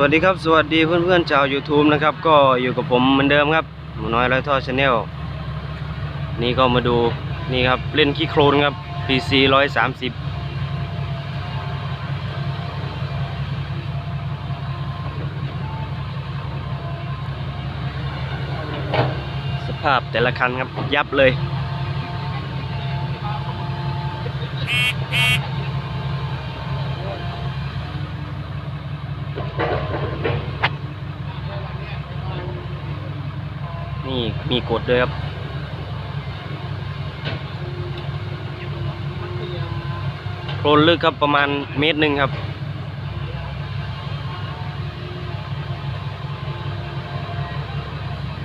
วัสดีครับสวัสดีเพื่อนๆชาว YouTube นะครับ ก็อยู่กับผมเหมือนเดิมครับหมูน้อยร้อยท่อชาแนลนี่ก็มาดูนี่ครับเล่นขี้โครนครับ PC ร้อยสามสิบสภาพแต่ละคันครับ ยับเลย นี่ มีกดด้วยครับ โคลนลึกครับประมาณเมตรหนึ่งครับ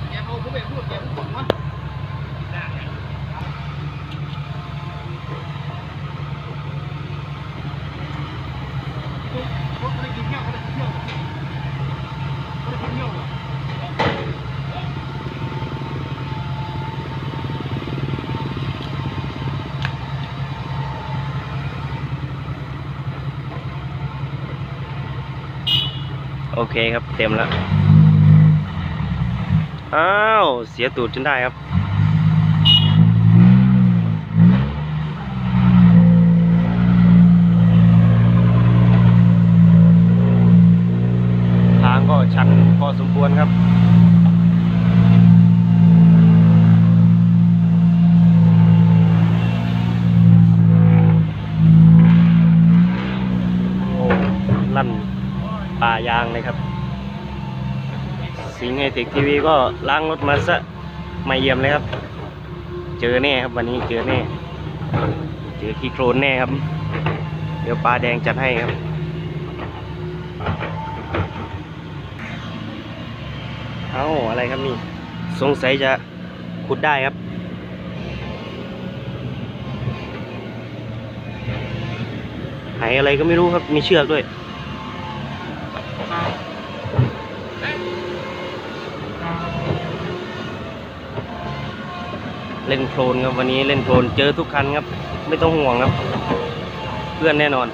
แกเอาผู้ไปพูดแกพูดก่อนวะรถไม่ได้กินเที่ยวไม่ได้กินเที่ยวไม่ได้กินเที่ยวหรอ โอเคครับเต็มแล้ว อ้าว เสียตูดจนได้ครับ ทางก็ชันพอสมควรครับลั่น ป่ายางเลยครับ สิงห์ไอเทคทีวีก็ล้างรถมาซะไม่เยี่ยมเลยครับ เจอแน่ครับวันนี้เจอแน่ เจอขี้โครนแน่ครับ เดี๋ยวปลาแดงจัดให้ครับเอาอะไรครับนี่ สงสัยจะขุดได้ครับหายอะไรก็ไม่รู้ครับ มีเชือกด้วย เล่นโคลนครับวันนี้เล่นโคลนเจอทุกคันครับ ไม่ต้องห่วงครับ เพื่อนแน่นอน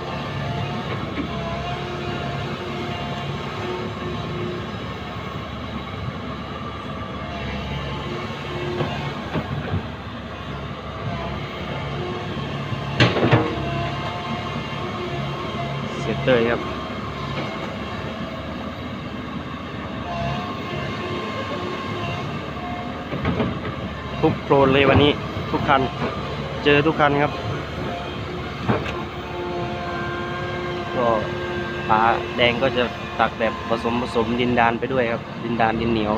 เสียเตยครับ ทุกโคลนเลยวันนี้ทุกคัน เจอทุกคันครับ ก็ปลาแดงก็จะตักแบบผสมผสมดินดานไปด้วยครับ ดินดานดินเหนียว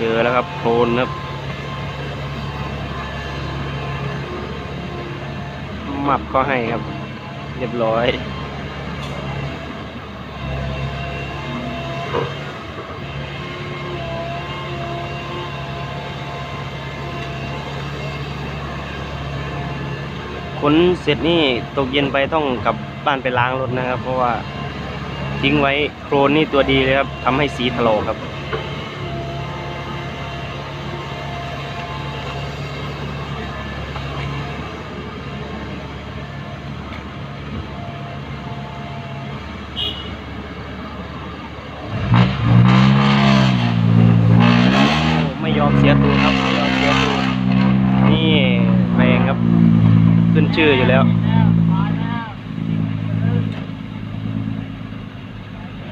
เจอแล้วครับโคลนครับมับก็ให้ครับ เรียบร้อยขนเสร็จนี่ตกเย็นไปต้องกลับบ้านไปล้างรถนะครับ เพราะว่าทิ้งไว้โครนนี่ตัวดีเลยครับทำให้สีถลอกครับ ขึ้นชื่ออยู่แล้ว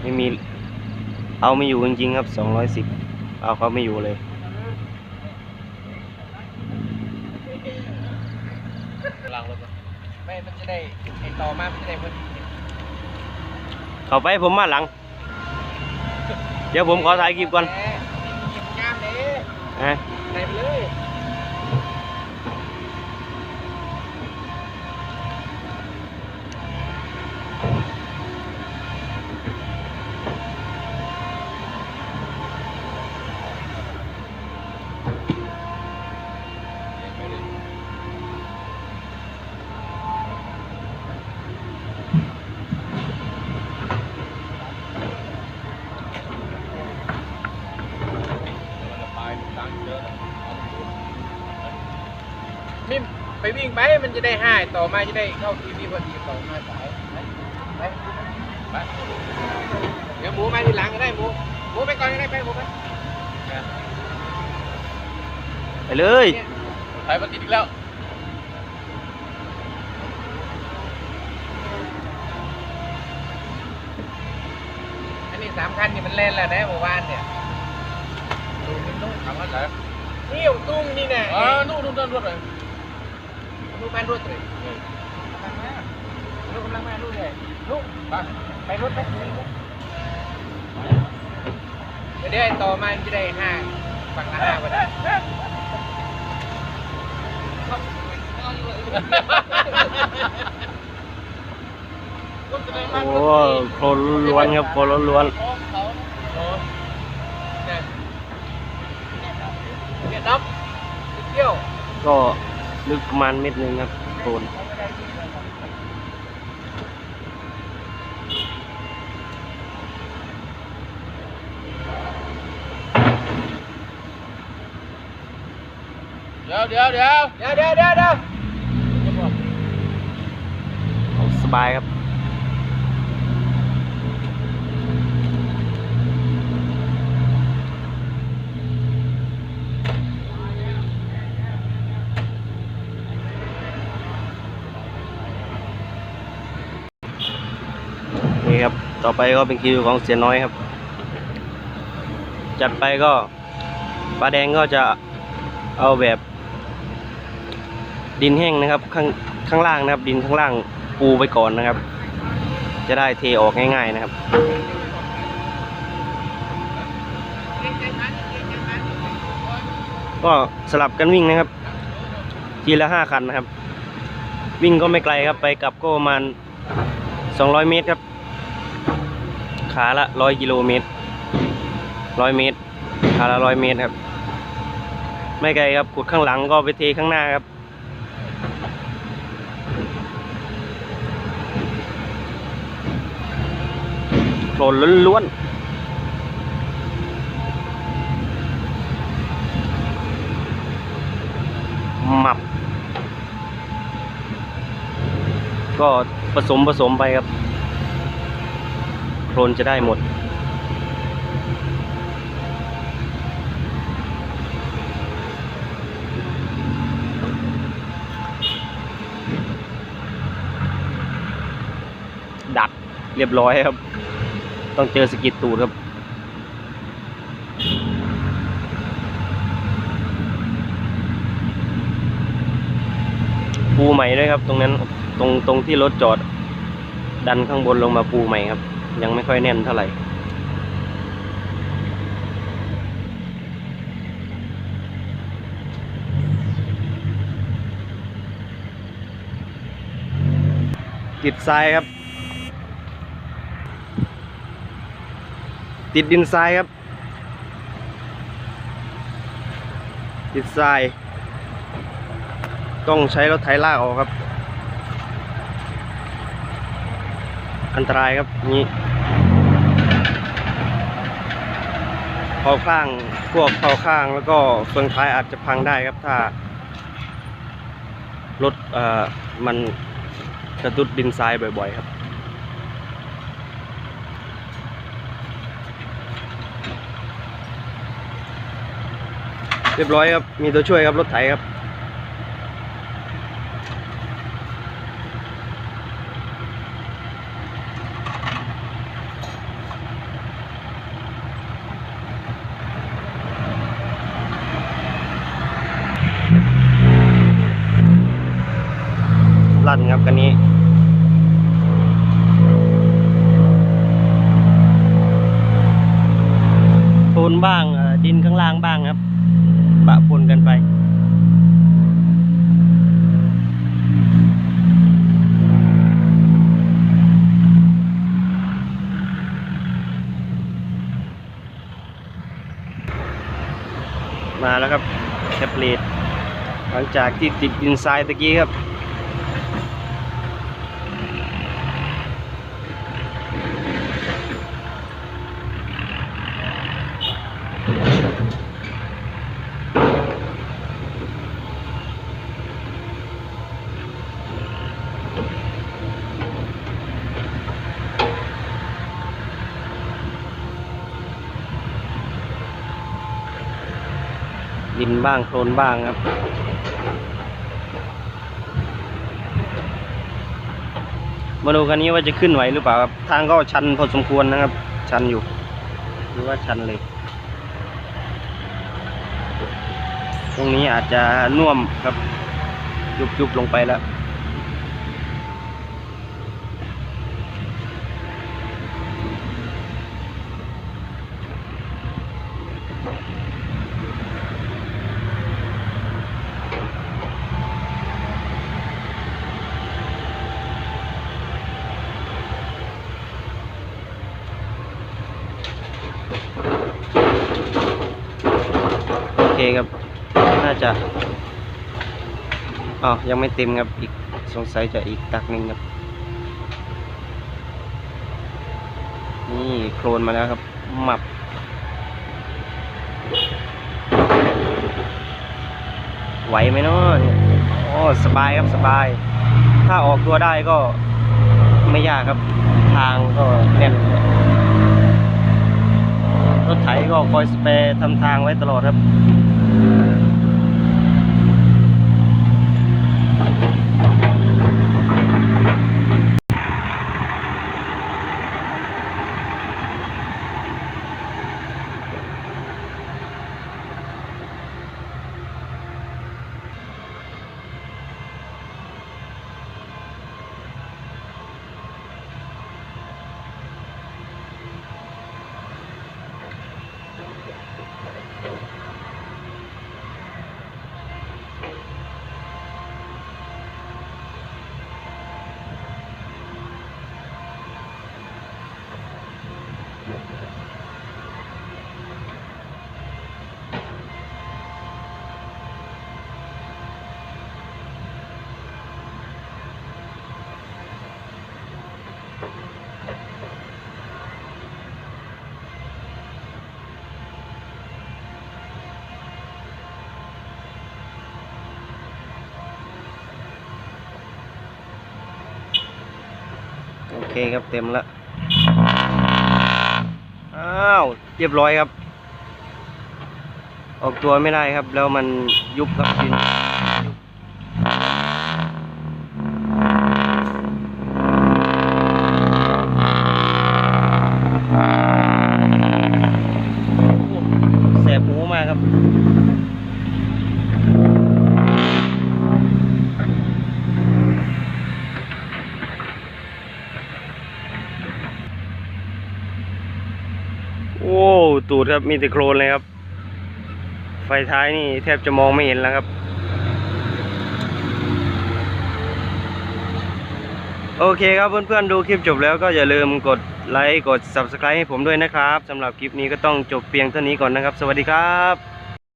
ไม่มี เอาไม่อยู่จริงๆครับสองร้อยสิบเอาเขาไม่อยู่เลยล้างรถไม่ มันจะได้ไอต่อมามันจะได้พอดีเข้าไปผมมาหลัง เดี๋ยวผมขอถ่ายคลิปก่อนแหมงามเลยนะใส่ไปเลย โมิมไปวิ่ งไปมันจะได้ห้าต่อมาจะได้เข้าทีวีพอดีต่อมาสายไปไปไปเดี๋ยวหมูมาทีหลังก็ได้หมูหมูไปก่อนก็ได้ไปหมูไปไปเลยไปมาติดอีกแล้วอันนี้สามคันนี่มันเล่นแล้วนะเมื่อวานเนี่ยดูนี่นุ่งทำอะไรนี่อยู่ตุ้งนี่แน่อ๋อนู่นนู่นนู่นรถเลยลูกบ้าน รถเลยลูกกำลังมาลูกเลยลูกไปไปรถไปเดี๋ยวได้ต่อมาจะได้ห้าฝั่งละห้าวันโอ้โคลนล้วนๆครับโคลนล้วนโอ้เนี่ยเนี่ยด็อกเที่ยวๆก็ ลึกประมาณเม็ดหนึงครับโคลนเดี๋ยวเดี๋ยวเดี๋ยวเดี๋ยวเดี๋ยวเดี๋ยวเดี๋ยวเอาสบายครับ นี่ ครับ ต่อไปก็เป็นคิวของเสียน้อยครับ จัดไปก็ปลาแดงก็จะเอาแบบดินแห้งนะครับ ข้างข้างล่างนะครับ ดินข้างล่างปูไปก่อนนะครับ จะได้เทออกง่ายๆนะครับก็สลับกันวิ่งนะครับ ทีละห้าคันนะครับ วิ่งก็ไม่ไกลครับไปกลับก็ประมาณสองร้อยเมตรครับ ขาละร้อยกิโลเมตรร้อยเมตร ขาละร้อยเมตรครับ ไม่ไกลครับขุดข้างหลังก็ไปเทข้างหน้าครับ โคลนล้วนๆหมับ ก็ผสมผสมไปครับ คลนจะได้หมด ดักเรียบร้อยครับ ต้องเจอสกิดตูดครับปูใหม่ด้วยครับ ตรงนั้นตรงตรงที่รถจอด ดันข้างบนลงมาปูใหม่ครับ ยังไม่ค่อยแน่นเท่าไหร่ ติดทรายครับ ติดดินทรายครับ ติดทราย ต้องใช้รถไถลากออกครับอันตรายครับนี่ ข้าข้างพวกเผาข้างแล้วก็เฟืองท้ายอาจจะพังได้ครับถ้ารถเอ่อมันกระตุดดินทรายบ่อย ๆ ครับเรียบร้อยครับ มีตัวช่วยครับ รถไถครับ นครับกันนี้โคลนบ้างดินข้างล่างบ้างครับปะปนกันไปมาแล้วครับแคปเลตหลังจากที่ติดดินทรายตะกี้ครับ ดินบ้างโคลนบ้างครับมาดูกันนี้ว่าจะขึ้นไหวหรือเปล่าครับ ทางก็ชันพอสมควรนะครับ ชันอยู่ หรือว่าชันเลย ตรงนี้อาจจะน่วมครับยุบยุบลงไปแล้ว โอเคครับ น่าจะอ๋อยังไม่เต็มครับ อีกสงสัยจะอีกตักหนึ่งครับ นี่โคลนมาแล้วครับ หมับไหวไหมเนาะโอ้สบายครับสบาย ถ้าออกตัวได้ก็ไม่ยากครับ ทางก็แน่น รถไถก็คอยสเปรย์ทำทางไว้ตลอดครับ เคครับเต็มแล้วอ้าวเรียบร้อยครับ ออกตัวไม่ได้ครับ แล้วมันยุบครับดินแสบหูมากครับ โอ้ ตูดครับมีแต่โครนเลยครับ ไฟท้ายนี่แทบจะมองไม่เห็นแล้วครับ โอเคครับเพื่อนๆดูคลิปจบแล้วก็อย่าลืมกดไลค์กด Subscribe ให้ผมด้วยนะครับสำหรับคลิปนี้ก็ต้องจบเพียงเท่านี้ก่อนนะครับ สวัสดีครับ